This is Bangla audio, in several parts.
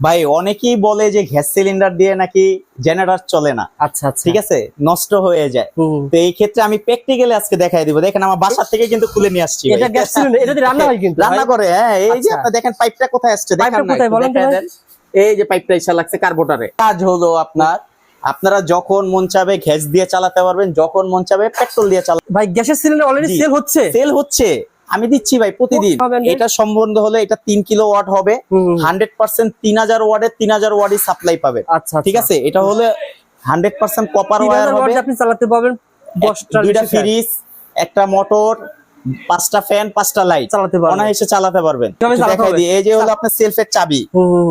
ভাই অনেকেই বলে যে গ্যাস সিলিন্ডার দিয়ে নাকি জেনারেটর চলে না। আচ্ছা আচ্ছা। ঠিক আছে? নষ্ট হয়ে যায়। তো এই ক্ষেত্রে আমি প্র্যাকটিক্যালি আজকে দেখাই দিব। দেখেন আমার বাসা থেকে কিন্তু খুলে নিয়ে আসছি এটা গ্যাস সিলিন্ডার এটা রান্না হয় কিন্তু রান্না করে হ্যাঁ এই যে আচ্ছা। আপনি দেখেন পাইপটা কোথায় আসছে? দেখেন কোথায় বলেন। এই যে পাইপটা এসে লাগছে কার্বোটারে কাজ হলো আপনার আপনারা যখন মন চাবে গ্যাস দিয়ে চালাতে পারবেন যখন মন চাবে পেট্রোল দিয়ে চালাতে ভাই গ্যাসের সিলিন্ডার অলরেডি। সেল হচ্ছে। সেল হচ্ছে। আমি দিচ্ছি ভাই প্রতিদিন। এটা সম্বন্ধ হলে এটা তিন কিলো ওয়াট হবে। হান্ড্রেড পার্সেন্ট তিন হাজার ওয়ার্ডের তিন হাজার ওয়ার্ডই সাপ্লাই পাবে। আচ্ছা ঠিক আছে? এটা হলে হান্ড্রেড পার্সেন্ট কপার হবে। আপনি চালাতে পারবেন। দুইটা ফ্রিজ একটা মোটর পাঁচটা ফ্যান পাঁচটা লাইট চালাতে পারবেন। অনায়াসে চালাতে পারবেন। চালাতে দেখাই দিই। এই যে হলো আপনার সেলফের চাবি।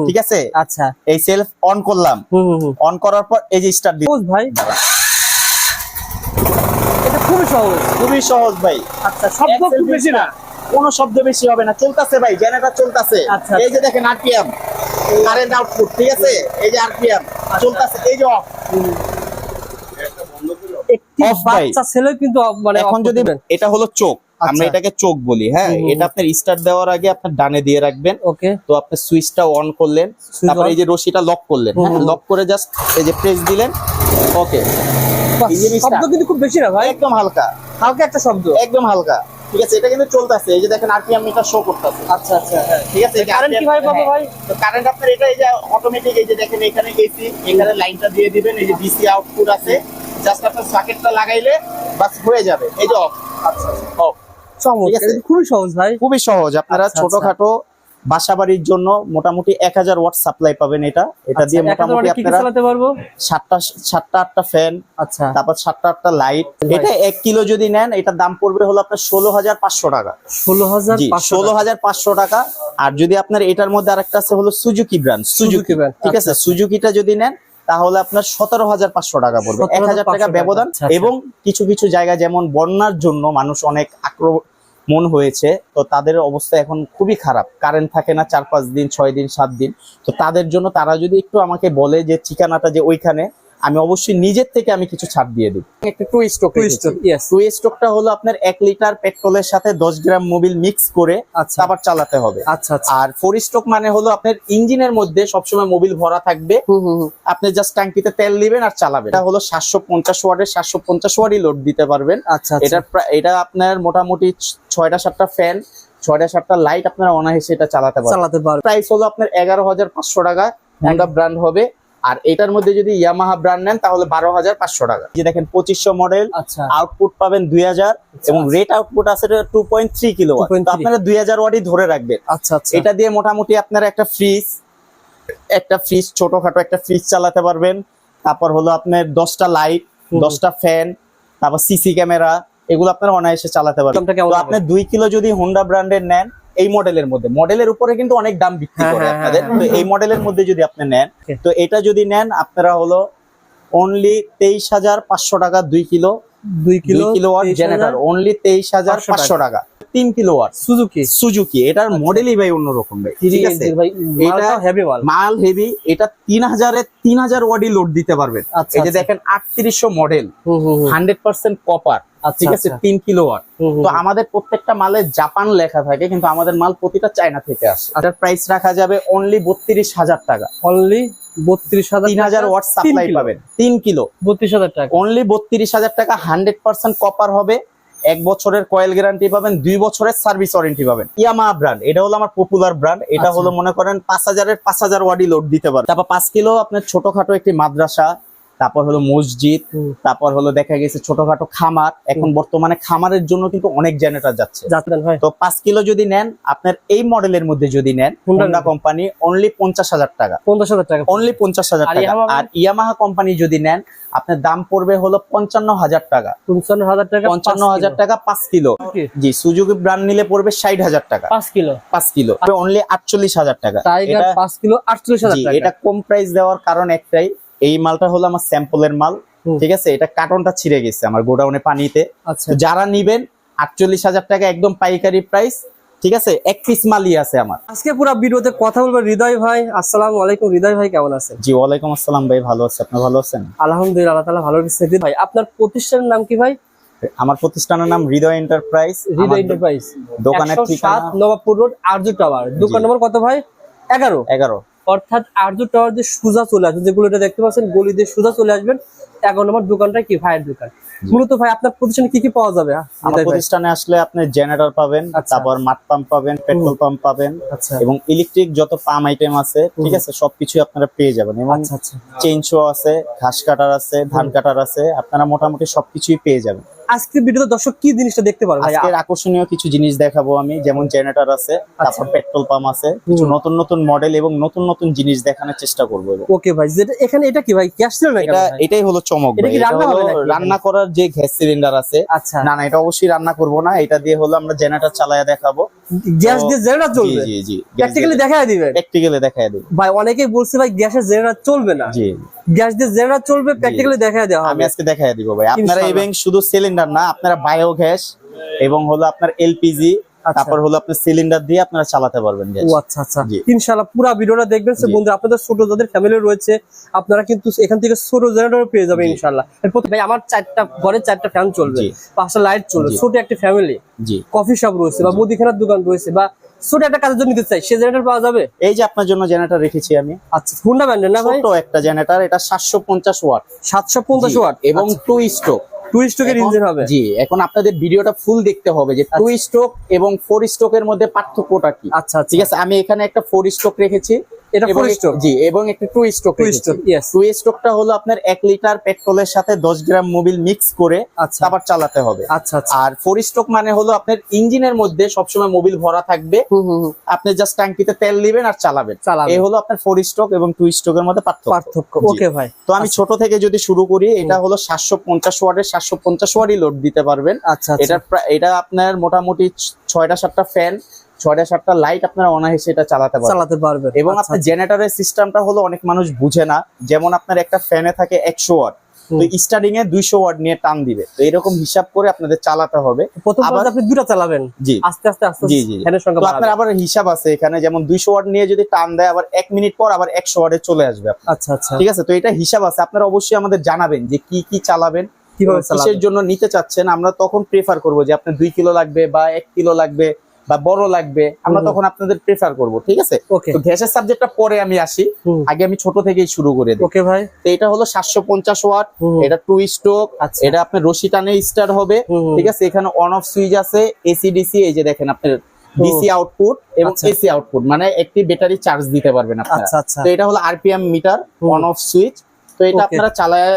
ঠিক আছে? আচ্ছা। এই সেলফ অন করলাম। অন করার পর এই যে স্টার্ট দিই ভাই। খুবই সহজ। খুবই সহজ ভাই। আচ্ছা শব্দ খুব বেশি না। কোনো শব্দ বেশি হবে না। চলতেছে ভাই জেনারেটর চলতেছে। আচ্ছা, এই যে দেখেন আরপিএম কারেন্ট আউটপুট ঠিক আছে? এই যে আরপিএম চলতেছে এই যে। বাচ্চা ছেলে কিন্তু মানে এখন যদি। এটা হলো চোখ আমরা আচ্ছা। এটাকে চোখ বলি হ্যাঁ? এটা আপনার স্টার্ট দেওয়ার আগে আপনার ডানে দিয়ে রাখবেন। ওকে। তো আপনি সুইচটা অন করলেন। এই যে রশিটা লক করলেন হুম, হ্যাঁ? লক করে জাস্ট এই যে প্রেস দিলেন। ওকে শব্দ কিন্তু খুব বেশি না ভাই। একদম হালকা। হালকা একটা শব্দ। একদম হালকা। ঠিক আছে এটা কিন্তু চলতেছে। এই যে দেখেন আরপিএম মিটার শো করতেছে। আচ্ছা আচ্ছা হ্যাঁ। ঠিক আছে কারেন্ট কীভাবে পাবো ভাই? তো কারেন্ট আপনার এটা এই যে অটোমেটিক এই যে দেখেন এখানে এসি এখানে লাইনটা দিয়ে দিবেন। এই যে ডিসি আউটপুট আছে। জাস্ট আপনার সকেটটা লাগাইলে বাস হয়ে যাবে। এই যে অফ আচ্ছা অফ চমৎকার আছে? খুবই সহজ ভাই। খুবই সহজ। আপনারা আচ্ছা, ছোটখাটো বাসা বাড়ির জন্য মোটামুটি এক হাজার ওয়াট সাপ্লাই পাবেন এটা। এটা দিয়ে আচ্ছা, হাজার মোটামুটি আপনারা চালাতে পারব? সাতটা সাতটা আটটা ফ্যান আচ্ছা। তারপর সাতটা আটটা লাইট এটা এক কিলো যদি নেন এটার দাম পড়বে হলো আপনার ষোলো হাজার পাঁচশো টাকা। ষোলো হাজার ষোলো হাজার পাঁচশো টাকা। আর যদি আপনার এটার মধ্যে আরেকটা আছে হলো সুজুকি ব্র্যান্ড সুজুকি brand, ঠিক আছে? আচ্ছা, সুজুকিটা যদি নেন তাহলে আপনার সতেরো হাজার পাঁচশো টাকা পড়বে। এক হাজার 17,500 টাকা। ব্যবধান আচ্ছা, আচ্ছা। এবং কিছু কিছু জায়গা যেমন বন্যার জন্য মানুষ অনেক আক্রমণ হয়েছে, তো তাদের অবস্থা এখন খুবই খারাপ। কারেন্ট থাকে না, চার পাঁচ দিন, ছয় দিন, সাত দিন। তো তাদের জন্য তারা যদি একটু আমাকে বলে যে ঠিকানাটা যে ওইখানে আমি অবশ্যই নিজের থেকে আমি কিছু ছাড় দিয়ে দিব। একটা টু স্টক. টু স্টকটা হলো আপনার এক লিটার পেট্রোলের সাথে দশ গ্রাম মোবিল মিক্স করে আচ্ছা। আবার চালাতে হবে। আচ্ছা আচ্ছা। আর ফোর স্ট্রোক মানে হলো আপনার ইঞ্জিনের মধ্যে সবসময় মোবিল ভরা থাকবে। আপনি জাস্ট ট্যাঙ্কিতে তেল দিবেন আর চালাবেন। এটা হলো সাতশো পঞ্চাশ ওয়ার্ডের সাতশো পঞ্চাশ ওয়ার্ডই লোড দিতে পারবেন। আচ্ছা আচ্ছা। এটা এটা আপনার মোটামুটি ছয়টা সাতটা ফ্যান ছয়টা সাতটা লাইট আপনারা অনায়াসে এটা চালাতে পারবেন। চালাতে পারব প্রাইস হলো আপনার এগারো হাজার পাঁচশো টাকা। হন্ডা ব্র্যান্ড হবে। আর এটার মধ্যে যদি ইয়ামাহা ব্র্যান্ড নেন তাহলে বারো হাজার পাঁচশো টাকা। যে দেখেন পঁচিশশো মডেল আচ্ছা। আউটপুট পাবেন দুই হাজার এবং রেট আউটপুট আছে টু পয়েন্ট থ্রি কিলো 2.3 আপনারা দুই হাজার ওয়াটই ধরে রাখবেন। আচ্ছা আচ্ছা। এটা দিয়ে মোটামুটি আপনারা একটা ফ্রিজ একটা ফ্রিজ ছোটখাটো একটা ফ্রিজ চালাতে পারবেন। তারপর হলো আপনার দশটা লাইট দশটা ফ্যান তারপর সিসি ক্যামেরা এগুলো আপনারা অনায়াসে চালাতে পারবেন। দামটা কেমন তো হবে? আপনি দুই কিলো যদি হোন্ডা ব্র্যান্ডের নেন এই মডেলের মধ্যে। মডেলের উপরে কিন্তু অনেক দাম বিক্রি হ্যাঁ, করে হ্যাঁ, আপনাদের। হ্যাঁ, তো এই মডেলের মধ্যে যদি আপনি নেন তো এটা যদি নেন আপনারা হলো অনলি তেইশ হাজার পাঁচশো টাকা দুই কিলো দুই কিলো জেনারেটর অনলি তেইশ হাজার 500 পাঁচশো টাকা। তিন কিলোওয়াট সুজুকি। সুজুকি। এটার মডেলই ভাই অন্যরকম ভাই। ঠিক আছে? এটা- হেভি মাল। হেভি এটা তিন হাজারে তিন হাজার লোড দিতে পারবেন। আচ্ছা, এই যে আচ্ছা। দেখেন আটত্রিশশো মডেল। হান্ড্রেড পার্সেন্ট কপার আচ্ছা, ঠিক আছে আচ্ছা। তিন কিলো ওয়াট হুম হুম তো আমাদের প্রত্যেকটা মালে জাপান লেখা থাকে কিন্তু আমাদের মাল প্রতিটা চায়না থেকে আসে। এটার প্রাইস রাখা যাবে অনলি বত্রিশ হাজার টাকা। অনলি বত্রিশ হাজার তিন হাজার ওয়াট সাপ্লাই পাবেন। তিন কিলো বত্রিশ হাজার টাকা। অনলি বত্রিশ হাজার টাকা হান্ড্রেড পার্সেন্ট কপার হবে। এক বছরের কয়েল গ্যারান্টি পাবেন দুই বছরের সার্ভিস ওয়ারেন্টি পাবেন। ইয়ামা ব্র্যান্ড এটা হলো আমার পপুলার ব্র্যান্ড এটা আচ্ছা। হলো মনে করেন পাঁচ হাজারের পাঁচ হাজার লোড দিতে পারে। তারপর পাঁচ কিলো আপনার ছোটখাটো একটি মাদ্রাসা তারপর হলো মসজিদ তারপর হলো দেখা গেছে ছোটখাটো খামার। এখন বর্তমানে খামারের জন্য কিন্তু অনেক জেনারেটর যাচ্ছে। তো পাঁচ কিলো যদি নেন আপনার এই মডেলের মধ্যে যদি নেন হোন্ডা কোম্পানি অনলি পঞ্চাশ হাজার টাকা। পঞ্চাশ হাজার টাকা। অনলি পঞ্চাশ হাজার টাকা। আর ইয়ামাহা কোম্পানি যদি নেন আপনার দাম পড়বে হলো পঞ্চান্ন হাজার টাকা। পঞ্চান্ন হাজার টাকা পঞ্চান্ন হাজার টাকা পাঁচ কিলো। জি সুজুকি ব্র্যান্ড নিলে পড়বে ষাট হাজার টাকা। পাঁচ কিলো। পাঁচ কিলো। অনলি আটচল্লিশ হাজার টাকা। পাঁচ কিলো আটচল্লিশ হাজার টাকা। এটা কম প্রাইস দেওয়ার কারণ একটাই। এই মালটা হলো আমার স্যাম্পলের মাল ঠিক আছে? এটা কার্টনটা ছিঁড়ে গেছে আমার গোডাউনে পানিতে। আচ্ছা। যারা নিবেন আটচল্লিশ হাজার টাকা একদম পাইকারি প্রাইস ঠিক আছে? এক পিস মালই আছে আমার। আজকে পুরো ভিডিওতে কথা বলব হৃদয় ভাই আসসালামু আলাইকুম। হৃদয় ভাই কেমন আছেন? জি ওয়ালাইকুম আসসালাম ভাই ভালো আছে। আপনি ভালো আছেন? আলহামদুলিল্লাহ আল্লাহ তালা ভালো রেখেছে ভাই আপনার প্রতিষ্ঠানের নাম কি ভাই? আমার প্রতিষ্ঠানের নাম হৃদয় এন্টারপ্রাইজ হৃদয় এন্টারপ্রাইজ দোকানের ঠিকানা নবাবপুর রোড আরজু টাওয়ার। দোকান। নম্বর কত ভাই? এগারো। এগারো। অর্থাৎ আর্য টাওয়ার যে সোজা চলে আসবে। যেগুলো এটা দেখতে পাচ্ছেন গলি দিয়ে সোজা চলে আসবেন। এখন আমার দোকানটা কি? ভাইয়ের দোকান। মূলত ভাই আপনার প্রতিষ্ঠানে কি কি পাওয়া যাবে? আমার প্রতিষ্ঠানে আসলে আপনি জেনারেটর পাবেন আচ্ছা। তারপর মাঠ পাম্প পাবেন পেট্রোল পাম্প পাবেন আচ্ছা। এবং ইলেকট্রিক যত পাম্প আইটেম আছে ঠিক আছে সবকিছু আপনারা পেয়ে যাবেন এবং আচ্ছা আচ্ছা। আছে ঘাস কাটার আছে ধান কাটার আছে আপনারা মোটামুটি সবকিছুই পেয়ে যাবেন। আজকের ভিডিওতে দর্শক কি জিনিসটা দেখতে পারবে ভাই আজকের আকর্ষণীয় কিছু জিনিস দেখাবো আমি যেমন জেনারেটর আছে আচ্ছা। তারপর পেট্রোল পাম্প আছে কিছু নতুন নতুন মডেল এবং নতুন নতুন জিনিস দেখানোর চেষ্টা করব ওকে ভাই যেটা এখানে এটা কি ভাই? গ্যাস সিলিন্ডার এটা এটাই হলো চমক এটা কি রান্না হবে নাকি? রান্না করার যে গ্যাস সিলিন্ডার আছে। আচ্ছা। না না এটা অবশ্যই রান্না করব না এটা দিয়ে হলো আমরা জেনারেটর চালায়া দেখাবো। গ্যাস দিয়ে জেনারেটর চলবে। জি জি প্র্যাকটিক্যালি দেখায় দিবেন। প্র্যাকটিক্যালি দেখায় দেব। ভাই অনেকেই বলছে ভাই গ্যাসের জেনারেটর চলবে না। জি। গ্যাস দিয়ে জেনারেটর চলবে প্র্যাকটিক্যালি দেখায় দেওয়া আমি আজকে দেখায় দিব ভাই। আপনারা। এবং শুধু সিলিন্ডার না আপনারা বায়ো গ্যাস এবং হলো আপনার এলপিজি। তারপর হলো আপনার সিলিন্ডার দিয়ে আপনারা চালাতে পারবেন ও আচ্ছা আচ্ছা। ইনশাআল্লাহ পুরো ভিডিওটা দেখবেন। সে জি। বন্ধু আপনাদের ছোট যাদের ফ্যামিলি রয়েছে আপনারা কিন্তু এখান থেকে ছোট জেনারেটর পেয়ে যাবেন। ইনশাআল্লাহ। এরপর ভাই আমার চারটা ঘরে চারটা ফ্যান চলবে। পাঁচটা লাইট চলবে। ছোট একটা ফ্যামিলি জি। কফি শপ রয়েছে বা মুদিখানার দোকান রয়েছে বা ছোট একটা কাজের জন্য নিতে চাই সে জেনারেটর পাওয়া যাবে? এই যে আপনার জন্য জেনারেটর রেখেছি আমি। আচ্ছা হুন্ডা ব্র্যান্ডের না ভাই? ছোট একটা জেনারেটর এটা সাতশো পঞ্চাশ ওয়াট সাতশো পঞ্চাশ ওয়াট এবং টু স্ট্রোক টু স্ট্রোকের ইঞ্জিন হবে। জি এখন আপনাদের ভিডিওটা ফুল দেখতে হবে যে টু স্ট্রোক এবং ফোর স্ট্রোকের মধ্যে পার্থক্যটা কি। আচ্ছা আচ্ছা। ঠিক আছে আমি এখানে একটা ফোর স্ট্রোক রেখেছি। এটা এবং four এক- জি এবং একটা two stroke two stroke yes two স্ট্রোকটা হলো আপনার এক লিটার পেট্রোলের সাথে দশ গ্রাম মোবিল মিক্স করে আচ্ছা। তারপর চালাতে হবে। আচ্ছা আচ্ছা। আর ফোর স্ট্রোক মানে হলো আপনার ইঞ্জিনের মধ্যে সবসময় মোবিল ভরা থাকবে। আপনি জাস্ট ট্যাঙ্কিতে তেল দিবেন আর চালাবেন। এই হলো আপনার ফোর স্ট্রোক এবং টু স্ট্রোকের মধ্যে পার্থক্য। ওকে ভাই। তো আমি ছোট থেকে যদি শুরু করি এটা হলো সাতশো পঞ্চাশ ওয়ার্ডের সাতশো পঞ্চাশ ওয়ার্ডই লোড দিতে পারবেন। আচ্ছা আচ্ছা। এটা এটা আপনার মোটামুটি ছ- ছয়টা সাতটা ফ্যান ছয়টা সাতটা লাইট আপনারা অনায়াসে এটা চালাতে পারবেন। চালাতে পারবেন। এবং আচ্ছা, আপনার জেনারেটরের সিস্টেমটা হলো অনেক মানুষ বুঝে না যেমন আপনার একটা ফ্যানে থাকে একশো ওয়াট তো স্টার্টিং এ দুইশো ওয়াট নিয়ে টান দিবে। তো এরকম হিসাব করে আপনাদের চালাতে হবে। প্রথম আবার- আপনি দুটা চালাবেন? জি। আস্তে আস্তে আস্তে জি, জি। ফ্যানের সংখ্যা তো আপনার আবার হিসাব আছে এখানে যেমন দুইশো ওয়াট নিয়ে যদি টান দেয় আবার এক মিনিট পর আবার একশো ওয়াটে চলে আসবে আচ্ছা আচ্ছা। ঠিক আছে? তো এটা হিসাব আছে। আপনারা অবশ্যই আমাদের জানাবেন যে কি কি চালাবেন। কীভাবে কিসের জন্য নিতে চাচ্ছেন আমরা তখন প্রেফার করব যে আপনার দুই কিলো লাগবে বা এক কিলো লাগবে। বা বড় লাগবে আমরা তখন আপনাদের প্রেফার করব ঠিক আছে? তো গ্যাসের সাবজেক্টটা পরে আমি আসি আগে আমি ছোট থেকেই শুরু করে দিই। ওকে ভাই। তো এটা হলো সাতশো পঞ্চাশ ওয়াট এটা টু স্ট্রোক আচ্ছা। এটা আপনার রশি টানে স্টার হবে। ঠিক আছে? এখানে অন অফ সুইচ আছে এসি ডিসি এই যে দেখেন আপনার ডিসি আউটপুট এবং আচ্ছা। এসি আউটপুট মানে একটি ব্যাটারি চার্জ দিতে পারবেন আপনারা। আচ্ছা আচ্ছা। তো এটা হলো RPM meter on off switch তো এটা আপনারা চালায়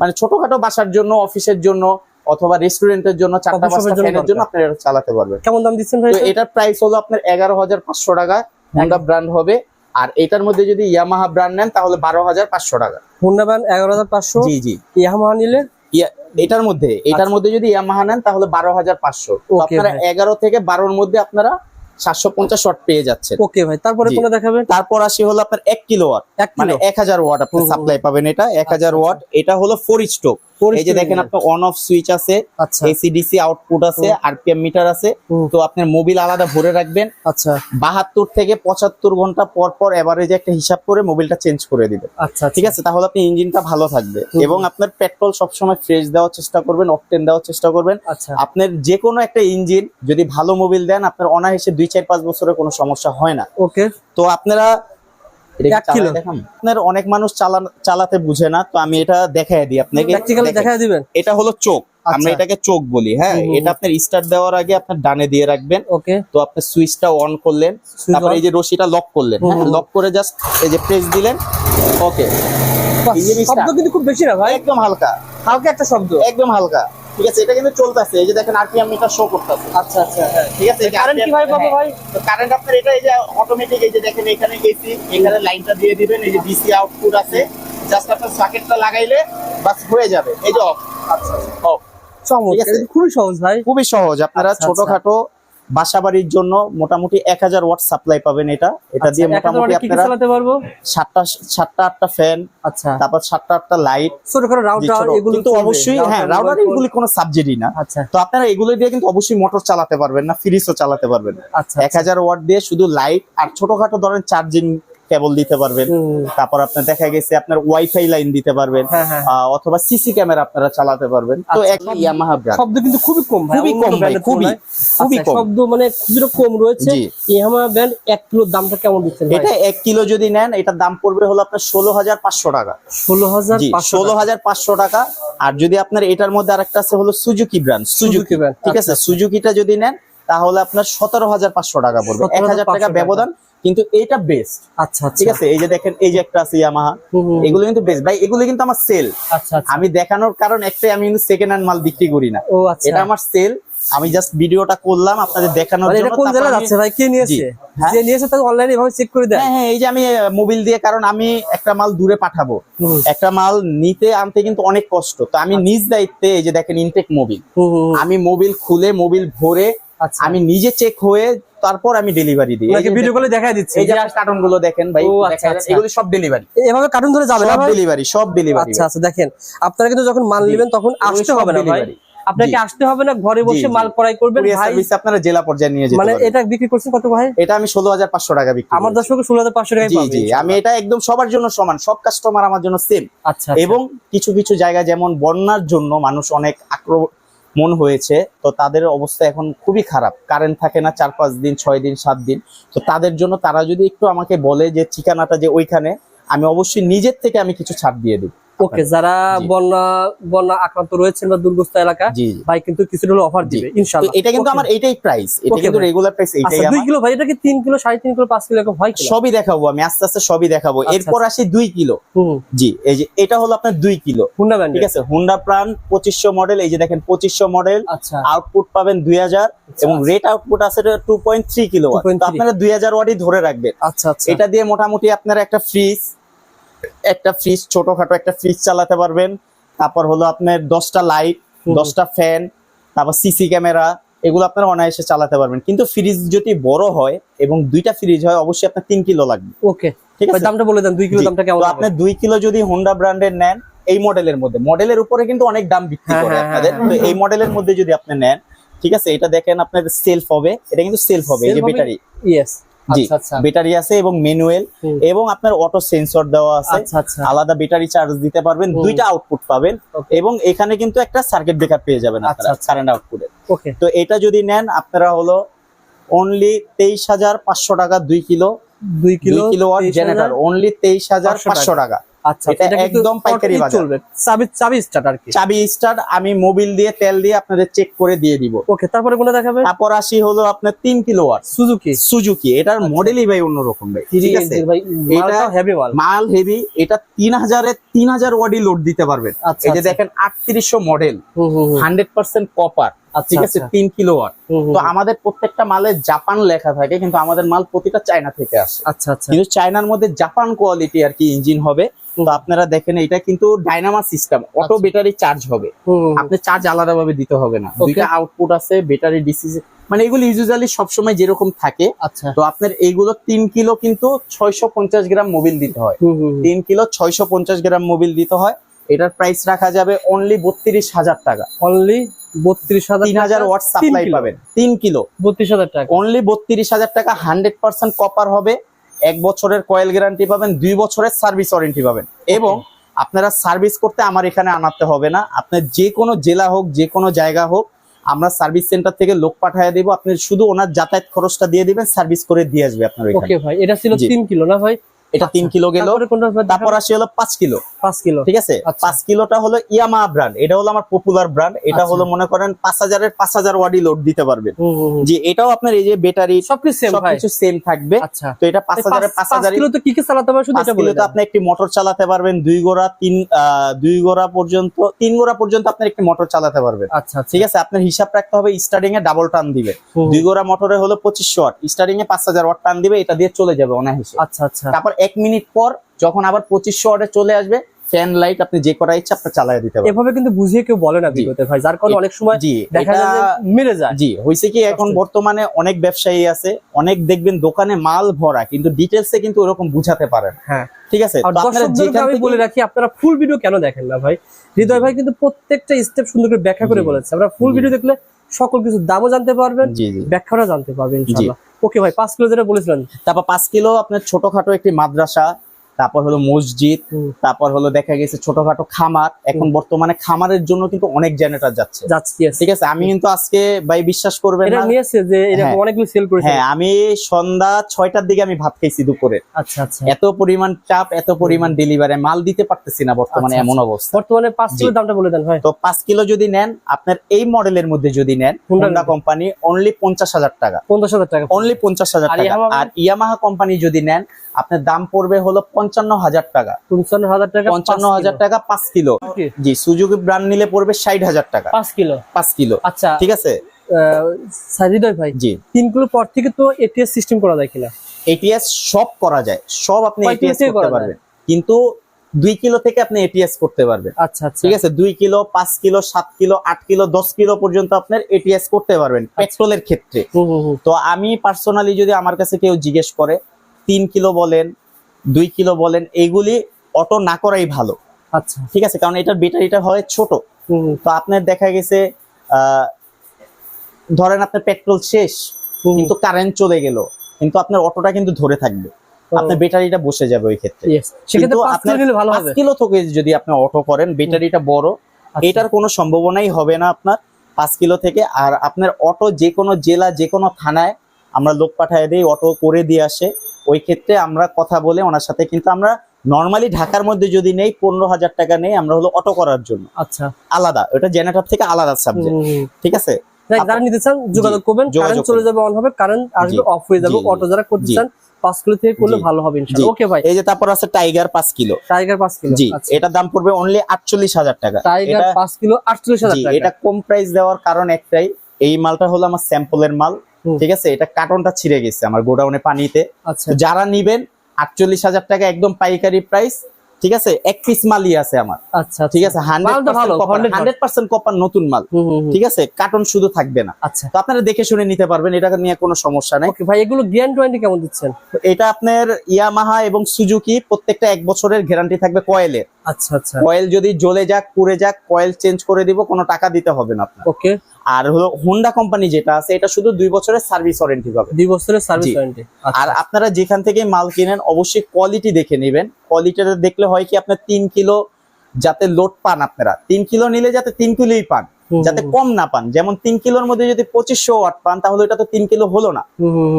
মানে ছোটখাটো বাসার জন্য অফিসের জন্য অথবা রেস্টুরেন্টের জন্য চারটা পাঁচটা ফ্যানের জন্য। আপনারা এটা চালাতে পারবেন। কেমন দাম দিচ্ছেন ভাই এটার প্রাইস হলো আপনার এগারো হাজার পাঁচশো টাকা হোন্ডা ব্র্যান্ড হবে। আর এটার মধ্যে যদি ইয়ামাহা ব্র্যান্ড নেন তাহলে বারো হাজার পাঁচশো টাকা। হুন্ডা ব্যান এগারো হাজার পাঁচশো? জি জি। ইয়ামাহা নিলে? এটার মধ্যে এটার মধ্যে যদি ইয়ামাহা নেন তাহলে বারো হাজার পাঁচশো। আপনারা। এগারো থেকে বারোর মধ্যে আপনারা সাতশো পঞ্চাশ ওয়াট পেয়ে যাচ্ছেন। ওকে ভাই তারপরে জি। কোনটা দেখাবেন? তারপর আসি হলো আপনার এক কিলো ওয়াট এক মানে এক হাজার ওয়াট আপনি। সাপ্লাই পাবেন এটা এক হাজার আচ্ছা, ওয়াট এটা হলো ফোর Four এই যে দেখেন আপনার অন অফ সুইচ আছে আচ্ছা। এসি ডিসি আউটপুট আছে আরপিএম মিটার আছে তো আপনার মোবিল আলাদা ভরে রাখবেন। আচ্ছা। বাহাত্তর থেকে পঁচাত্তর ঘণ্টা পর পর এভারেজ একটা হিসাব করে মোবিলটা চেঞ্জ করে দিবেন। আচ্ছা ঠিক আছে? তাহলে আপনি ইঞ্জিনটা ভালো থাকবে। এবং আপনার পেট্রোল সবসময় ফ্রেশ দেওয়ার চেষ্টা করবেন অকটেন দেওয়ার চেষ্টা করবেন। আচ্ছা। আপনার যে কোনো একটা ইঞ্জিন যদি ভালো মোবিল দেন আপনার অনায়াসে দুই চার পাঁচ বছরের কোনো সমস্যা হয় না। ওকে তো আপনারা এক কিলো। আপনার অনেক মানুষ চালাতে বুঝে না তো আমি এটা দেখাই দিই আপনাকে। দেখাই দিবেন। এটা হলো চোখ। আমরা আচ্ছা। এটাকে চোখ বলি হ্যাঁ? এটা আপনার স্টার্ট দেওয়ার আগে আপনার ডানে দিয়ে রাখবেন। ওকে। তো আপনি সুইচটা অন করলেন। তারপরে এই যে রশিটা লক করলেন হুম, হ্যাঁ। লক করে জাস্ট এই যে প্রেস দিলেন। ওকে শব্দ কিন্তু খুব বেশি না ভাই। একদম হালকা। হালকা একটা শব্দ। একদম হালকা। ঠিক আছে এটা কিন্তু চলতেছে। এই যে দেখেন আরপিএম মিটার শো করতেছে। আচ্ছা আচ্ছা। হ্যাঁ ঠিক আছে কারেন্ট কীভাবে পাবো ভাই? তো কারেন্ট আপনার এটা এই যে অটোমেটিক এই যে দেখেন এখানে এসি এখানে লাইনটা দিয়ে দিবেন এই যে ডিসি আউটপুট আছে। জাস্ট আপনার সকেটটা লাগাইলে বাস হয়ে যাবে। এই যে অফ আচ্ছা অফ আছে। খুবই সহজ ভাই। খুবই সহজ। আপনারা আচ্ছা, ছোটখাটো বাসা বাড়ির জন্য মোটামুটি এক হাজার ওয়াট সাপ্লাই পাবেন এটা। এটা দিয়ে আচ্ছা, হাজার মোটামুটি আপনারা চালাতে পারব? সাতটা সাতটা আটটা ফ্যান আচ্ছা। তারপর সাতটা আটটা লাইট রাউটার এগুলো কিন্তু অবশ্যই হ্যাঁ রাউডার রাউটার এগুলি কোনো সাবজেক্টই না। আচ্ছা। তো আপনারা এগুলো দিয়ে কিন্তু অবশ্যই মোটর চালাতে পারবেন না ফ্রিজও চালাতে পারবেন আচ্ছা এক হাজার ওয়াট দিয়ে শুধু লাইট আর ছোটখাটো ধরেন চার্জিং কেবল দিতে পারবেন। তারপর আপনার দেখা গেছে আপনার ওয়াইফাই লাইন দিতে পারবেন। হ্যাঁ হ্যাঁ আহ, অথবা সিসি ক্যামেরা আপনারা চালাতে পারবেন। তো আচ্ছা, ইয়ামাহা ব্র্যান্ড শব্দ কিন্তু খুবই কম খুবই কম খুবই, খুবই আচ্ছা, কম। শব্দ মানে কিছুটা কম রয়েছে। ইয়ামাহা ব্র্যান্ড এক কিলোর দামটা কেমন দিচ্ছেন এটা এক কিলো যদি নেন এটার দাম পড়বে হলো আপনার ষোলো হাজার পাঁচশো টাকা। ষোলো হাজার জি পাঁচশো ষোলো হাজার পাঁচশো টাকা। আর যদি আপনার এটার মধ্যে আরেকটা আছে হলো সুজুকি ব্র্যান্ড সুজুকি brand, ঠিক আছে? সুজুকিটা যদি নেন তাহলে আপনার সতেরো হাজার পাঁচশো টাকা পড়বে। এক হাজার টাকা। ব্যবধান কিন্তু এটা বেস্ট আচ্ছা আচ্ছা। ঠিক আছে? এই যে দেখেন এই যে একটা আছে ইয়ামাহা এগুলো কিন্তু বেস্ট ভাই এগুলো কিন্তু আমার সেল আচ্ছা আচ্ছা। আমি দেখানোর কারণ একটাই আমি কিন্তু সেকেন্ড হ্যান্ড মাল বিক্রি করি না। ও আচ্ছা। এটা আমার সেল আমি জাস্ট ভিডিওটা করলাম আপনাদের দেখানোর মানে এটা জন্য কোন জেলা যাচ্ছে ভাই? কে নিয়েছে? হ্যাঁ? যে নিয়েছে তাকে অনলাইনে এভাবে চেক করে দেয় হ্যাঁ হ্যাঁ এই যে আমি মোবিল দিয়ে কারণ আমি একটা মাল দূরে পাঠাবো। একটা মাল নিতে আনতে কিন্তু অনেক কষ্ট। তো আমি নিজ দায়িত্বে এই যে দেখেন ইনটেক মোবিল। আমি মোবিল খুলে মোবিল ভরে আমি নিজে চেক হয়ে তারপর আমি ডেলিভারি দিই। যে ভিডিও কলে দেখাই দিচ্ছে। এই যে কার্টুনগুলো দেখেন ভাই আচ্ছা। আচ্ছা। এগুলো সব ডেলিভারি এভাবে কার্টুন ধরে যাবে না সব ডেলিভারি সব ডেলিভারি আচ্ছা আচ্ছা দেখেন আপনারা কিন্তু যখন মাল নেবেন তখন আসতে হবে না ভাই। আপনাকে আসতে হবে না ঘরে বসে মাল। ক্রয় করবেন ভাই। সার্ভিসে আপনারা জেলা পর্যায়ে নিয়ে যেতে মানে এটা বিক্রি করছেন কত ভাই? এটা আমি ষোলো হাজার পাঁচশো টাকা বিক্রি আমার। দর্শক ষোলো হাজার পাঁচশো টাকায় জি পাবে জি আমি এটা একদম সবার জন্য সমান সব কাস্টমার আমার জন্য সেম আচ্ছা এবং কিছু কিছু জায়গা যেমন বন্যার জন্য মানুষ অনেক আক্রমণ হয়েছে, তো তাদের অবস্থা এখন খুবই খারাপ। কারেন্ট থাকে না চার, পাঁচ দিন, ছয় দিন, সাত দিন। তো তাদের জন্য তারা যদি একটু আমাকে বলে যে, ঠিকানাটা যে ওইখানে, আমি অবশ্যই নিজের থেকে আমি কিছু ছাড় দিয়ে দিই ওকে যারা বন্যা বন্যা আক্রান্ত রয়েছেন বা দুর্গস্ত এলাকা ভাই কিন্তু কিছুটা হলো অফার দিবে ইনশাআল্লাহ। এটা কিন্তু আমার এটাই প্রাইস এটা কিন্তু রেগুলার প্রাইস এটাই আচ্ছা দুই আমার কিলো ভাই এটা কি তিন কিলো সাড়ে তিন কিলো পাঁচ কিলো এরকম হয় কিলো সবই দেখাবো আমি আস্তে আস্তে সবই দেখাবো। আচ্ছা, এরপর আসি দুই কিলো। হুম জি এই যে এটা হলো আপনার দুই কিলো। হুন্ডা ব্র্যান্ড ঠিক আছে হুন্ডা প্রাণ পঁচিশশো মডেল এই যে দেখেন পঁচিশশো মডেল আচ্ছা। আউটপুট পাবেন দুই হাজার এবং রেট আউটপুট আছে টু পয়েন্ট থ্রি কিলো 2.3 তো আপনারা দুই হাজার ওয়াটই ধরে রাখবেন। আচ্ছা আচ্ছা। এটা দিয়ে মোটামুটি আপনারা একটা ফ্রিজ একটা ফ্রিজ ছোটখাটো একটা ফ্রিজ চালাতে পারবেন। তারপর হলো আপনার দশটা লাইট দশটা ফ্যান তারপর সিসি ক্যামেরা এগুলো আপনারা অনায়াসে চালাতে পারবেন। কিন্তু ফ্রিজ যদি বড় হয় এবং দুইটা ফ্রিজ হয় অবশ্যই আপনার তিন কিলো লাগবে। ওকে। ঠিক আছে? দামটা বলে দেন দুই কিলো দামটা কেমন আপনি দুই কিলো যদি হোন্ডা ব্র্যান্ডের নেন এই মডেলের মধ্যে। মডেলের উপরে কিন্তু অনেক দাম বিক্রি হ্যাঁ, করে হ্যাঁ, আপনাদের। হ্যাঁ, তো এই মডেলের মধ্যে যদি আপনি নেন ঠিক আছে? এটা দেখেন আপনার সেলফ হবে। এটা কিন্তু সেলফ হবে এই যে ব্যাটারি ইয়েস জি আচ্ছা আচ্ছা। ব্যাটারি আছে এবং ম্যানুয়াল এবং আপনার অটো সেন্সর দেওয়া আছে। আচ্ছা আলাদা ব্যাটারি চার্জ দিতে পারবেন দুইটা আউটপুট পাবেন এবং এখানে কিন্তু একটা সার্কিট ব্রেকার পেয়ে যাবেন আপনারা। কারেন্ট আউটপুটে তো এটা যদি নেন আপনারা হলো অনলি তেইশ হাজার পাঁচশো টাকা দুই কিলো দুই kilo kilowatt 23,000 generator only তেইশ হাজার 500 পাঁচশো টাকা। আচ্ছা এটা একদম পাইকারি 40 বাজার। চলবে। চাবি চাবি স্টার্ট আর কি। চাবি স্টার আমি মোবিল দিয়ে তেল দিয়ে আপনাদের চেক করে দিয়ে দিব। ওকে তারপরে কোনটা দেখাবে? তারপর আসি হলো আপনার কিলো ওয়াট সুজুকি সুজুকি এটার মডেলই ভাই অন্যরকম ভাই ঠিক আছে? এটা- হেভি মাল। মাল হেভি এটা লোড দিতে পারবেন। আচ্ছা এই যে আচ্ছা। দেখেন আটত্রিশশো মডেল হুম হুম হুম। হান্ড্রেড পার্সেন্ট কপার আচ্ছা, ঠিক আছে? আচ্ছা। তিন কিলো ওয়াট তো আমাদের প্রত্যেকটা মালে জাপান লেখা থাকে কিন্তু আমাদের মাল প্রতিটা চায়না থেকে আসে। আচ্ছা আচ্ছা। কিন্তু চায়নার মধ্যে জাপান কোয়ালিটি আর কি ইঞ্জিন হবে। আপনারা দেখেন এটা কিন্তু dynamo system auto. Battery charge হবে। আপনি চার্জ আলাদা ভাবে দিতে হবে না. দুইটা আউটপুট আছে ব্যাটারি ডিসি মানে এগুলো ইউজুয়ালি সবসময় যেরকম থাকে। আচ্ছা। তো আপনার এইগুলো তিন কিলো কিন্তু ছয়শো পঞ্চাশ গ্রাম মোবিল দিতে হয়। তিন কিলো ছয়শো পঞ্চাশ গ্রাম মোবিল দিতে হয়। এটার প্রাইস রাখা যাবে অনলি বত্রিশ হাজার টাকা। অনলি বত্রিশ হাজার তিন হাজার ওয়াট সাপ্লাই। পাবেন। তিন কিলো বত্রিশ হাজার টাকা। অনলি বত্রিশ হাজার টাকা হান্ড্রেড পার্সেন্ট কপার হবে। এক বছরের কয়েল গ্যারান্টি পাবেন দুই বছরের সার্ভিস ওয়ারেন্টি পাবেন। এবং আপনারা সার্ভিস করতে আমার এখানে আনাতে হবে না। আপনার যে কোনো জেলা হোক যে কোনো জায়গা হোক আমরা সার্ভিস সেন্টার থেকে লোক পাঠিয়ে দেবো। আপনি শুধু ওনার যাতায়াত খরচটা দিয়ে দিবেন সার্ভিস করে দিয়ে আসবে আপনার ওকে ভাই এটা ছিল। তিন কিলো না ভাই? এটা তিন কিলো গেল তারপরে? আসে হলো পাঁচ কিলো। পাঁচ কিলো। ঠিক আছে? আচ্ছা। পাঁচ কিলোটা হলো ইয়ামা ব্র্যান্ড এটা হলো আমার পপুলার ব্র্যান্ড এটা আচ্ছা। হলো মনে করেন পাঁচ হাজারের পাঁচ হাজার ওয়াডি লোড দিতে পারবেন। যে এটাও আপনার এই যে ব্যাটারি সবকিছু সেম সবকিছু সেম থাকবে। আচ্ছা। তো এটা পাঁচ হাজারের পাঁচ হাজার কিলো তো কি কি চালাতে হবে? শুধু এটা বলে আপনি একটি মোটর চালাতে পারবেন দুই গোড়া তিন দুই গোড়া পর্যন্ত তিন গোড়া পর্যন্ত আপনার একটি মোটর চালাতে পারবেন। আচ্ছা আচ্ছা। ঠিক আছে? আপনার হিসাব রাখতে হবে স্টার্টিং এ ডাবল টান দিবে। দুই গোড়া মোটরে হলো পঁচিশশো ওয়াট স্টার্টিং এ পাঁচ হাজার ওয়াট টান দিবে এটা দিয়ে চলে যাবে অনায়াসে। আচ্ছা আচ্ছা। তারপর এক মিনিট পর যখন আবার পঁচিশশো ওয়াটে চলে আসবে ফ্যান লাইট আপনি যে করা ইচ্ছা আপনি চালিয়ে দিতে পারবেন। এভাবে কিন্তু বুঝিয়ে কেউ বলে না জি। ভাই যার কারণে অনেক সময় দেখা যায় মেরে যায়। জি হয়েছে কি এখন বর্তমানে অনেক ব্যবসায়ী আছে অনেক দেখবেন দোকানে মাল ভরা কিন্তু ডিটেলসে কিন্তু ওরকম বুঝাতে পারেন হ্যাঁ। ঠিক আছে? আপনারা আমি বলে রাখি আপনারা ফুল ভিডিও কেন দেখেন না ভাই? হৃদয় ভাই কিন্তু প্রত্যেকটা স্টেপ সুন্দর করে ব্যাখ্যা করে। বলেছে। আমরা ফুল ভিডিও দেখলে সকল কিছু দামও জানতে পারবেন ব্যাখ্যাটা জানতে পারবেন ইনশাআল্লাহ। ওকে ভাই পাঁচ কিলো যেটা বলেছিলেন। তারপর পাঁচ কিলো আপনার ছোটখাটো একটি মাদ্রাসা তারপর হলো মসজিদ তারপর হলো দেখা গেছে ছোটখাটো খামার। এখন বর্তমানে খামারের জন্য কিন্তু অনেক জেনারেটর যাচ্ছে। ঠিক আছে? আমি কিন্তু আজকে ভাই বিশ্বাস করবেন না। নিয়েছে যে এরকম হ্যাঁ। অনেকগুলো সেল করেছে। হ্যাঁ আমি সন্ধ্যা ছয়টার দিকে আমি ভাত খাইছি দুপুরে। আচ্ছা আচ্ছা। এত পরিমাণ চাপ এত পরিমাণ ডেলিভারি মাল দিতে পারতেছি না বর্তমানে আচ্ছা, এমন অবস্থা। বর্তমানে পাঁচ কিলো দামটা বলে দেন ভাই তো পাঁচ কিলো যদি নেন আপনার এই মডেলের মধ্যে যদি নেন হোন্ডা কোম্পানি অনলি পঞ্চাশ হাজার টাকা। পঞ্চাশ হাজার টাকা। অনলি পঞ্চাশ হাজার আর টাকা। Yamaha? আর ইয়ামাহা কোম্পানি যদি নেন আপনার দাম পড়বে হলো পঞ্চান্ন হাজার টাকা। পঞ্চান্ন হাজার টাকা পঞ্চান্ন হাজার টাকা পাঁচ কিলো। জি সুজুকি ব্র্যান্ড নিলে পড়বে ষাট হাজার টাকা। পাঁচ কিলো? পাঁচ কিলো। আচ্ছা। ঠিক আছে? আহ, ভাই জি। তিন কিলো পর থেকে তো এটিএস সিস্টেম করা যায় কিনা? এটিএস সব করা যায়। সব আপনি এটিএস করতে করা পারবেন। কিন্তু দুই কিলো থেকে আপনি এটিএস করতে পারবেন। আচ্ছা আচ্ছা। ঠিক আছে? দুই কিলো পাঁচ কিলো সাত কিলো আট কিলো দশ কিলো পর্যন্ত আপনার এটিএস করতে পারবেন আচ্ছা। পেট্রোলের ক্ষেত্রে। তো আমি পার্সোনালি যদি আমার কাছে কেউ জিজ্ঞেস করে তিন কিলো বলেন দুই কিলো বলেন এইগুলি অটো না করাই ভালো। আচ্ছা। ঠিক আছে কারণ এটার ব্যাটারিটা হয় ছোট। তো আপনার দেখা গেছে ধরেন আপনার পেট্রোল শেষ কিন্তু কারেন্ট চলে গেল কিন্তু আপনার অটোটা কিন্তু ধরে থাকবে। আপনার ব্যাটারিটা বসে যাবে ওই ক্ষেত্রে। সেক্ষেত্রে আপনার ভালো হবে। কিলো থেকে যদি আপনি অটো করেন ব্যাটারিটা বড় আচ্ছা, এটার কোনো সম্ভাবনাই হবে না আপনার পাঁচ কিলো থেকে। আর আপনার অটো যে কোনো জেলা যে কোনো থানায় আমরা লোক পাঠায় দিই অটো করে দিয়ে আসে। ওই ক্ষেত্রে আমরা কথা বলে ওনার সাথে কিন্তু আমরা নর্মালি ঢাকার মধ্যে যদি নেই পনেরো হাজার টাকা নেই আমরা হলো অটো করার জন্য। আচ্ছা। আলাদা ওটা জেনারেটর থেকে আলাদা সাবজেক্ট। ঠিক আছে? যারা নিতে চান যোগাযোগ করবেন। কারেন্ট চলে যাবে অন হবে কারেন্ট আসবে অফ হয়ে যাবে অটো যারা করতে চান পাঁচ কিলো থেকে করলে ভালো হবে ইনশাআল্লাহ। ওকে ভাই। এই যে তারপর আছে টাইগার পাঁচ কিলো। টাইগার পাঁচ কিলো জি আচ্ছা। এটার দাম পড়বে অনলি আটচল্লিশ হাজার টাকা। টাইগার পাঁচ কিলো আটচল্লিশ হাজার টাকা। এটা কম প্রাইস দেওয়ার কারণ একটাই এই মালটা হলো আমার স্যাম্পলের মাল। ঠিক আছে? এটা কার্টনটা ছিঁড়ে গেছে আমার গোডাউনে পানিতে। আচ্ছা। যারা নিবেন আটচল্লিশ হাজার টাকা একদম পাইকারি প্রাইস ঠিক আছে? এক পিস মালই আছে আমার। আচ্ছা ঠিক আছে? Hundred percent 100% hundred percent copper নতুন মাল। ঠিক আছে? কার্টন শুধু থাকবে না। আচ্ছা। তো আপনারা দেখে শুনে নিতে পারবেন এটা নিয়ে কোনো সমস্যা নাই। ভাই এগুলো গ্যারান্টি ওয়ারেন্টি কেমন দিচ্ছেন? এটা আপনার ইয়ামাহা এবং সুজুকি প্রত্যেকটা এক বছরের গ্যারান্টি থাকবে কয়েলের আচ্ছা আচ্ছা। কয়েল যদি জ্বলে যাক পুড়ে যাক কয়েল চেঞ্জ করে দিব কোনো টাকা দিতে হবে না আপনার। ওকে আর হলো হোন্ডা কোম্পানি যেটা আছে এটা শুধু দুই বছরের সার্ভিস ওয়ারেন্টি পাবে। দুই বছরের সার্ভিস ওয়ারেন্টি আর আপনারা যেখান থেকে মাল কিনেন অবশ্যই কোয়ালিটি দেখে নেবেন। কোয়ালিটিটা দেখলে হয় কি আপনার তিন কিলো যাতে লোড পান আপনারা। তিন কিলো নিলে যাতে তিন কিলোই পান যাতে কম না পান। যেমন তিন কিলোর মধ্যে যদি পঁচিশশো ওয়াট পান তাহলে এটা তো তিন কিলো হলো না।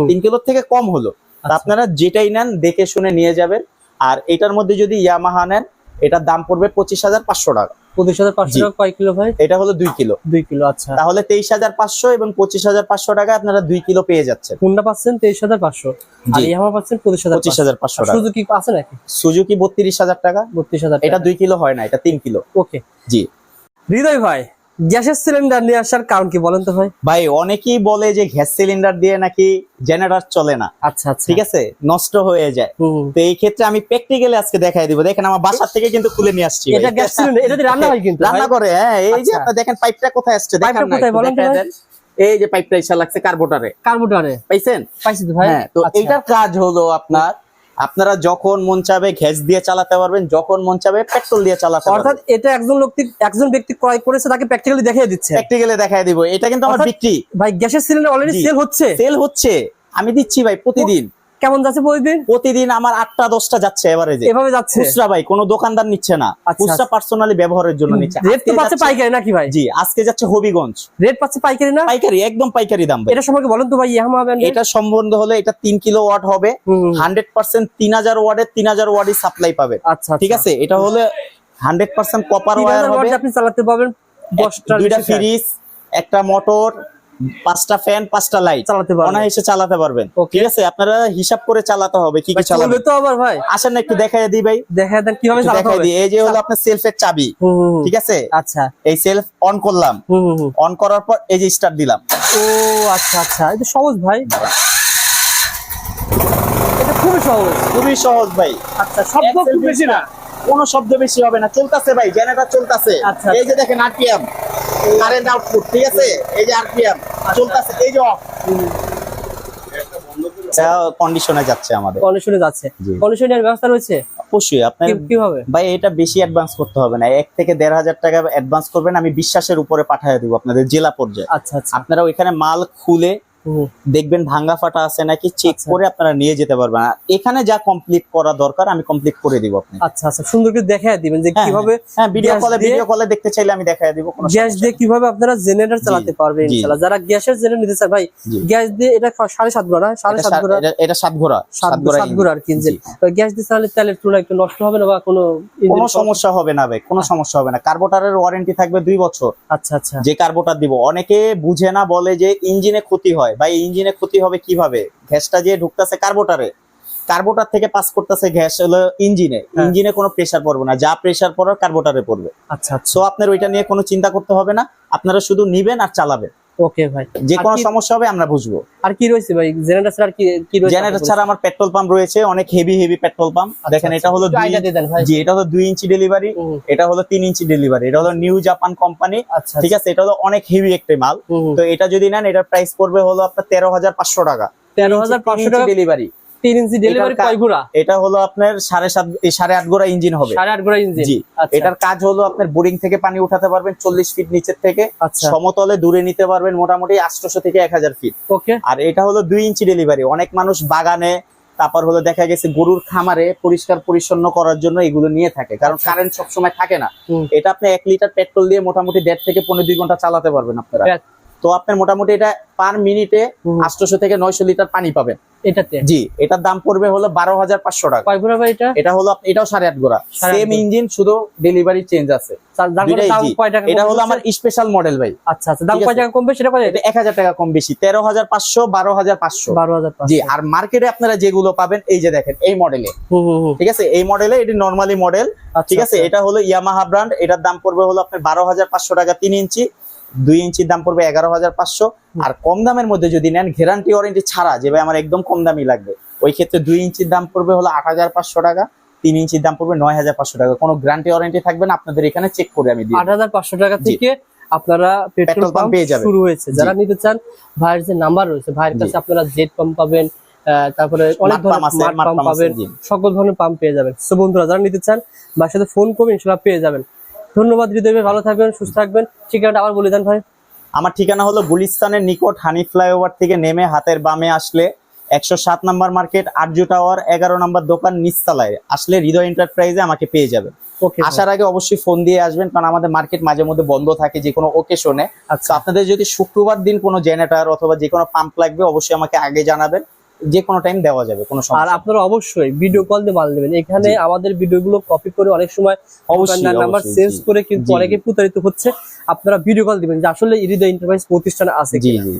তিন কিলোর থেকে কম হলো। আচ্ছা। আপনারা যেটাই নেন দেখে শুনে নিয়ে যাবেন। আর এটার মধ্যে যদি ইয়ামাহা নেন এটার দাম পড়বে পঁচিশ হাজার পাঁচশো টাকা। পঁচিশ হাজার পাঁচশো টাকা কয় কিলো ভাই? এটা হলো দুই কিলো। দুই কিলো আচ্ছা। তাহলে তেইশ হাজার পাঁচশো এবং পঁচিশ হাজার পাঁচশো টাকা আপনারা দুই কিলো পেয়ে যাচ্ছেন। পাচ্ছেন তেইশ হাজার পাঁচশো। আর ইয়ামা পাচ্ছেন পঁচিশ হাজার পঁচিশ। হাজার পাঁচশো টাকা। শুধু কি আছে নাকি? সুজুকি বত্রিশ হাজার টাকা। বত্রিশ হাজার এটা দুই কিলো হয় না এটা তিন কিলো। ওকে। জি। হৃদয় ভাই গ্যাসের সিলিন্ডার নিয়ে আসার কারণ কি বলেন তো ভাই? ভাই অনেকেই বলে যে গ্যাস সিলিন্ডার দিয়ে নাকি জেনারেটর চলে না। আচ্ছা আচ্ছা। ঠিক আছে? নষ্ট হয়ে যায়। তো এই ক্ষেত্রে আমি প্র্যাকটিক্যালি আজকে দেখাই দিব। দেখেন আমার বাসার থেকে কিন্তু খুলে নিয়ে আসছি এটা গ্যাস সিলিন্ডার এটা রান্না হয় কিন্তু রান্না করে হ্যাঁ এই যে আচ্ছা। আপনার দেখেন পাইপটা কোথায় আসছে? দেখেন কোথায় বলেন তো। এই যে পাইপটা ইসা লাগছে কার্বোটারে কার্বোটারে পাইছেন? পাইছি তো ভাই। হ্যাঁ তো আচ্ছা। এইটার কাজ হলো আপনার আপনারা যখন মন চাবে গ্যাস দিয়ে চালাতে পারবেন যখন মন চাবে পেট্রোল দিয়ে চালাতে অর্থাৎ এটা একজন লোক একজন ব্যক্তি ক্রয় করেছে তাকে প্র্যাকটিক্যালি দেখিয়ে দিচ্ছে। প্র্যাকটিক্যালি দেখাই দিব। এটা কিন্তু আমার বিক্রি। ভাই গ্যাসের সিলিন্ডার অলরেডি। সেল হচ্ছে। সেল হচ্ছে। আমি দিচ্ছি ভাই প্রতিদিন। কেমন যাচ্ছে প্রতিদিন? প্রতিদিন আমার আটটা দশটা যাচ্ছে এভারেজে এভাবে যাচ্ছে? খুচরা ভাই কোনো দোকানদার নিচ্ছে না। আচ্ছা, খুচরা পার্সোনালি ব্যবহারের জন্য নিচ্ছে। রেট তো পাচ্ছে পাইকারি নাকি ভাই? জি আজকে যাচ্ছে হবিগঞ্জ। রেট পাচ্ছে পাইকারি না? পাইকারি একদম পাইকারি দাম ভাই। এটা সম্পর্কে বলেন তো ভাই ইয়ামাহা এটা সম্বন্ধে হলে এটা তিন কিলো ওয়াট হবে। হুম। হান্ড্রেড পার্সেন্ট তিন হাজার ওয়ার্ডের তিন হাজার ওয়ার্ডই সাপ্লাই পাবে। আচ্ছা ঠিক আছে? এটা হলে হান্ড্রেড পার্সেন্ট কপার তিন ওয়ার হাজার হবে। আপনি চালাতে পারবেন। দশটা দুইটা বেশি ফ্রিজ একটা মোটর পাঁচটা ফ্যান পাঁচটা লাইট চালাতে পারবেন। অনায়াসে চালাতে পারবেন। ঠিক আছে? আপনারা হিসাব করে চালাতে হবে কি কি চলবে তো আবার ভাই। আসেন একটু দেখাই দিই ভাই। দেখা দেন কীভাবে চালাতে হবে? এই যে হলো আপনার সেলফের চাবি। ঠিক আছে? আচ্ছা। এই সেলফ অন করলাম। অন করার পর এই যে স্টার্ট দিলাম। ও আচ্ছা আচ্ছা। এটা সহজ ভাই। এটা খুবই সহজ। খুবই সহজ ভাই। আচ্ছা শব্দ খুব বেশি না। কোনো শব্দ বেশি হবে না। চলতেছে ভাই জেনারেটর চলতেছে। আচ্ছা, এই যে দেখেন আরপিএম কারেন্ট আউটপুট ঠিক আছে? এই যে আরপিএম। চলতেছে এই যে অফ কন্ডিশনে যাচ্ছে আমাদের। কন্ডিশনে যাচ্ছে। কন্ডিশনের ব্যবস্থা রয়েছে? অবশ্যই আপনার কীভাবে? ভাই এটা বেশি অ্যাডভান্স করতে হবে না। এক থেকে দেড় হাজার টাকা অ্যাডভান্স করবেন আমি বিশ্বাসের উপরে পাঠিয়ে দেবো আপনাদের জেলা পর্যায়ে। আচ্ছা আচ্ছা। আপনারা ওইখানে মাল খুলে। দেখবেন ভাঙ্গা ফাটা আছে নাকি? চেক আচ্ছা। করে আপনারা নিয়ে যেতে পারবেন। এখানে যা কমপ্লিট করা দরকার আমি কমপ্লিট করে দিব আপনি আচ্ছা আচ্ছা। সুন্দর করে দেখাই দিবেন যে হ্যাঁ, কীভাবে হ্যাঁ ভিডিও কলে ভিডিও কলে দেখতে চাইলে আমি দেখায় দিব কোনো গ্যাস দিয়ে কীভাবে আপনারা জেনারেটর চালাতে পারবেন ইনশাআল্লাহ। যারা গ্যাসের জেনারেটর নিতে চান ভাই গ্যাস দিয়ে এটা সাড়ে সাত ঘোড়া না সাড়ে এটা সাত সাত- ঘোড়া। এটা- এটা সাত ঘোড়া সাত সাত ঘোড়া সাত ঘোড়া আর কি ইঞ্জিন। গ্যাস দিয়ে চালালে তেলের তুলনায় একটু নষ্ট হবে না বা কোনো কোনো সমস্যা হবে না ভাই। কোনো সমস্যা হবে না। কার্বোটারের ওয়ারেন্টি থাকবে দুই বছর। আচ্ছা আচ্ছা। যে কার্বোটার দিব। অনেকে বুঝে না বলে যে ইঞ্জিনে ক্ষতি হয়। ভাই ইঞ্জিনের ক্ষতি হবে কীভাবে? গ্যাসটা যে ঢুকতেছে কার্বোটারে কার্বোটার থেকে পাস করতেছে গ্যাস হলো ইঞ্জিনে। হ্যাঁ। ইঞ্জিনে কোনো প্রেসার পড়বে না যা প্রেসার পড়ার কার্বোটারে পড়বে। আচ্ছা আচ্ছা। সো আপনার ওইটা নিয়ে কোনো চিন্তা করতে হবে না আপনারা শুধু নিবেন আর চালাবেন। ওকে ভাই। যে কোনো সমস্যা হবে আমরা বুঝব। আর কি রয়েছে ভাই? জেনারেটর ছাড়া কি কি রয়েছে জেনারেটর ছাড়া আমার পেট্রোল পাম্প রয়েছে অনেক হেভি হেভি পেট্রোল পাম্প দেখেন এটা হলো জি এটা হলো দুই ইঞ্চি ডেলিভারি এটা হলো তিন ইঞ্চি ডেলিভারি এটা হলো নিউ জাপান কোম্পানি আচ্ছা ঠিক আছে এটা হলো অনেক হেভি একটা মাল। তো এটা যদি নেন এটার প্রাইস পড়বে হলো আপনার তেরো হাজার পাঁচশো টাকা। তেরো হাজার পাঁচশো টাকা ডেলিভারি তিন ইঞ্চি ডেলিভারি কয় ঘোড়া? এটা হলো আপনার সাড়ে সাত এই সাড়ে আট গোড়া ইঞ্জিন হবে। সাড়ে আট ঘোড়া ইঞ্জিন জি। আচ্ছা। এটার কাজ হলো আপনার বোরিং থেকে পানি উঠাতে পারবেন চল্লিশ ফিট নিচের থেকে। আচ্ছা। সমতলে দূরে নিতে পারবেন মোটামুটি আটশোশো থেকে এক হাজার ফিট ওকে আর এটা হলো দুই ইঞ্চি ডেলিভারি অনেক মানুষ বাগানে তারপর হলো দেখা গেছে গরুর খামারে পরিষ্কার পরিচ্ছন্ন করার জন্য এগুলো নিয়ে থাকে। কারণ আচ্ছা। কারেন্ট সবসময় থাকে না। এটা আপনি এক লিটার পেট্রোল দিয়ে মোটামুটি দেড় থেকে পনেরো দুই ঘণ্টা চালাতে পারবেন আপনারা। তো আপনার মোটামুটি এটা পার মিনিটে হুম। আটশোশো থেকে নয়শো লিটার পানি পাবেন। এটাতে? জি এটার দাম পড়বে হলো বারো হাজার পাঁচশো টাকা। কয় ঘোড়া ভাই এটা? এটা হলো এটাও সাড়ে আট গোড়া সেম ইঞ্জিন শুধু ডেলিভারি চেঞ্জ আছে। এটা কমবে হলো আমার স্পেশাল মডেল ভাই। আচ্ছা আচ্ছা দাম কয় টাকা কমবে সেটা এক হাজার টাকা কম বেশি। তেরো হাজার পাঁচশো বারো হাজার পাঁচশো। বারো হাজার জি আর মার্কেটে আপনারা যেগুলো পাবেন এই যে দেখেন এই মডেলে ঠিক আছে? এই মডেলে এটি নর্মালি মডেল আচ্ছা, ঠিক আছে। এটা হলো ইয়ামাহা ব্র্যান্ড এটার দাম পড়বে হলো আপনার বারো হাজার পাঁচশো টাকা তিন ইঞ্চি। দুই ইঞ্চির দাম পড়বে এগারো হাজার পাঁচশো। আর কম দামের মধ্যে যদি নেন গ্যারান্টি ওয়ারেন্টি ছাড়া যে ভাই আমার একদম কম দামি লাগবে ওই ক্ষেত্রে দুই ইঞ্চির দাম পড়বে হলো আট হাজার পাঁচশো টাকা তিন ইঞ্চির দাম পড়বে নয় হাজার পাঁচশো টাকা। কোনো গ্যারান্টি ওয়ারেন্টি থাকবে না আপনাদের এখানে চেক করে আমি দিই আট হাজার পাঁচশো টাকা থেকে আপনারা পেট্রোল পাম্প পেয়ে যাবেন। শুরু হয়েছে। যারা নিতে চান ভাইয়ের যে নাম্বার রয়েছে ভাইয়ের কাছে আপনারা জেড পাম্প পাবেন তারপরে অনেক ধরনের পাম্প পাবেন সকল ধরনের পাম্প পেয়ে যাবেন। সো বন্ধুরা যারা নিতে চান ভাইয়ের সাথে ফোন করবেন ইনশাল্লাহ পেয়ে যাবেন। ধন্যবাদ হৃদয় ভালো থাকবেন সুস্থ থাকবেন। ঠিকানাটা আবার বলে দেন ভাই। আমার ঠিকানা হলো গুলিস্তানের নিকট হানি ফ্লাইওভার থেকে নেমে হাতের বামে আসলে একশো সাত নাম্বার মার্কেট আরজু টাওয়ার এগারো নাম্বার দোকান নিচতলায়। আসলে হৃদয় এন্টারপ্রাইজে আমাকে পেয়ে যাবেন। ওকে আসার আগে অবশ্যই ফোন দিয়ে আসবেন কারণ আমাদের মার্কেট মাঝে মধ্যে বন্ধ থাকে যে কোনো ওকেশনে আচ্ছা। আপনাদের যদি শুক্রবার দিন কোনো জেনারেটর অথবা যে কোনো পাম্প লাগবে অবশ্যই আমাকে আগে জানাবেন। যে কোনো টাইম দেওয়া যাবে কোনো আর সমস্যা। আপনারা অবশ্যই ভিডিও কল দিয়ে মাল দেবেন এখানে। আমাদের ভিডিওগুলো কপি করে অনেক সময় অবশ্যই, নাম্বার চেঞ্জ করে কিন্তু অনেকে প্রতারিত হচ্ছে আপনারা ভিডিও কল দিবেন যে আসলে হৃদয় এন্টারপ্রাইজ প্রতিষ্ঠান আছে কি জি জি।